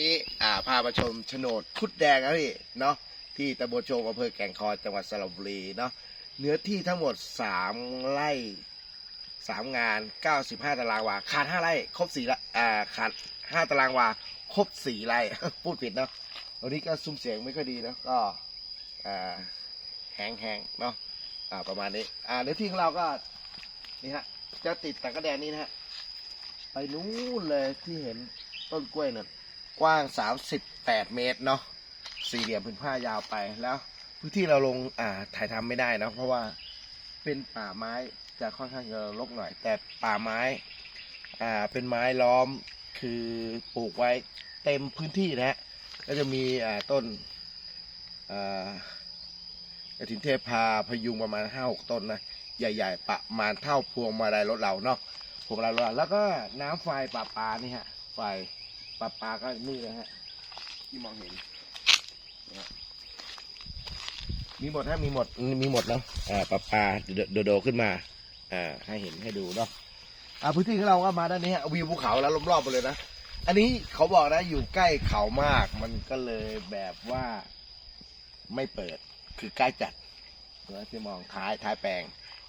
นี้อ่าพามาชมโฉนดคุดแดงนะพี่เนาะที่ตำบลโชมอำเภอแก่งคอยจังหวัดสระบุรีเนาะเนื้อที่ทั้งหมดสามไร่สามงานเก้าสิบห้าตารางวา ขาดห้าไร่ ครบสี่ละอ่าขาดห้าตารางวา ครบสี่ไร่ พูดผิดเนาะวันนี้ก็ซุ้มเสียงไม่ค่อยดีนะก็อ่าแห้งๆเนาะอ่าประมาณนี้อ่าเนื้อที่ของเราก็นี่ฮะจะติดตะกระแดนนี้นะฮะไปนู้นเลยที่เห็นต้นกล้วยเนี่ย กว้าง 38 เมตรเนาะสี่เหลี่ยมผืนผ้ายาวไปแล้วพื้นที่เราลงอ่าถ่ายทำไม่ได้นะเพราะว่าเป็นป่าไม้จะค่อนข้างจะรกหน่อย แต่ป่าไม้อ่าเป็นไม้ล้อมคือปลูกไว้เต็มพื้นที่นะฮะก็จะมีอ่าต้นอ่ากระถินเทพาพยุงประมาณห้าหกต้นนะใหญ่ๆ ประมาณเท่าพวงมาลัยรถเราเนาะพวกเราเราแล้วก็น้ำไฟปลาปานี่ฮะไฟ ปลาปลาก็นี่นะฮะ ที่มองเห็นนะฮะมีหมดฮะมีหมดมีหมดเนาะอ่าปลาปลาโดโดขึ้นมาอ่าให้เห็นให้ดูเนาะอ่าพื้นที่ของเราก็มาด้านนี้ฮะวิวภูเขาแล้วล้อมรอบไปเลยนะอันนี้เขาบอกนะอยู่ใกล้เขามากมันก็เลยแบบว่าไม่เปิดคือใกล้จัดเนื้อที่มองท้ายท้ายแปลง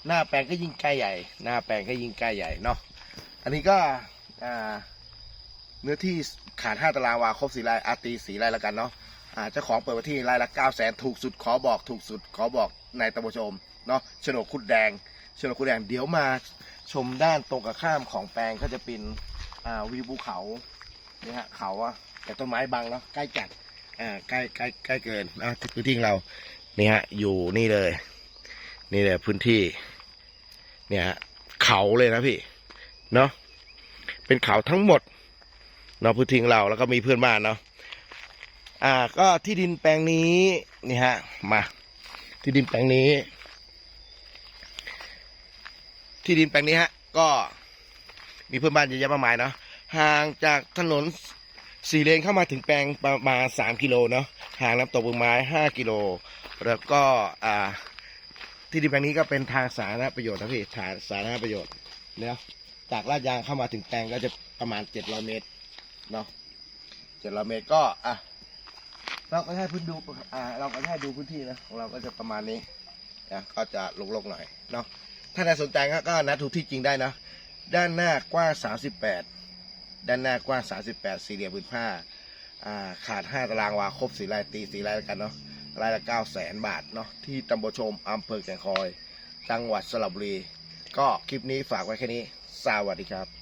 หน้าแปลงก็ยิ่งใกล้ใหญ่ หน้าแปลงก็ยิ่งใกล้ใหญ่เนาะอันนี้ก็อ่าเนื้อที่ขาดห้าตารางวาครบสี่ไร่อาตีสีไร่แล้วกันเนาะอ่าเจ้าของเปิดไว้ที่ไร่ละเก้าแสนถูกสุดขอบอกถูกสุดขอบอกในตะบชมเนาะโฉนดคุดแดงโฉนดคุดแดงเดี๋ยวมาชมด้านตรงกับข้ามของแปลงก็จะเป็นอ่าวิวภูเขาเนี่ยฮะเขาอะแต่ต้นไม้บังเนาะใกล้จัดอ่าใกล้ใกล้ใกล้เกินนะพื้นที่เรานี่ฮะอยู่นี่เลย นี่แหละพื้นที่ เนี่ยฮะเขาเลยนะพี่เนาะเป็นเขาทั้งหมด เนาะพื้นที่ของเราแล้วก็มีเพื่อนบ้านเนาะอ่าก็ที่ดินแปลงนี้นี่ฮะมาที่ดินแปลงนี้ ที่ดินแปลงนี้ฮะก็มีเพื่อนบ้านเยอะแยะมากมายเนาะห่างจากถนนสี่เลนเข้ามาถึงแปลงประมาณสามกิโลเนาะห่างน้ำตกบึงไม้ห้ากิโลแล้วก็อ่าที่ดินแปลงนี้ก็เป็นทางสาธารณประโยชน์นะพี่ทางสาธารณประโยชน์เนี่ยจากลาดยางเข้ามาถึงแปลงก็จะประมาณเจ็ดร้อยเมตร เนาะเจ็ดร้อยเมตรก็อะเราก็ให้พื้นดูอ่าเราก็ให้ดูพื้นที่นะของเราก็จะประมาณนี้นะก็จะลกๆหน่อยเนาะถ้าใครสนใจก็ก็นัดถูกที่จริงได้นะด้านหน้ากว้างสาสิบแปดด้านหน้ากว้างสาสิบแปดสี่เหลี่ยมพื้นผ้าอ่าขาดห้าตารางวาครบสี่ไร่ตีสี่ไร่แล้วกันเนาะรายละเก้าแสนบาทเนาะที่ตำบลชมอำเภอแก่งคอย จังหวัดสระบุรี ก็คลิปนี้ฝากไว้แค่นี้ สวัสดีครับ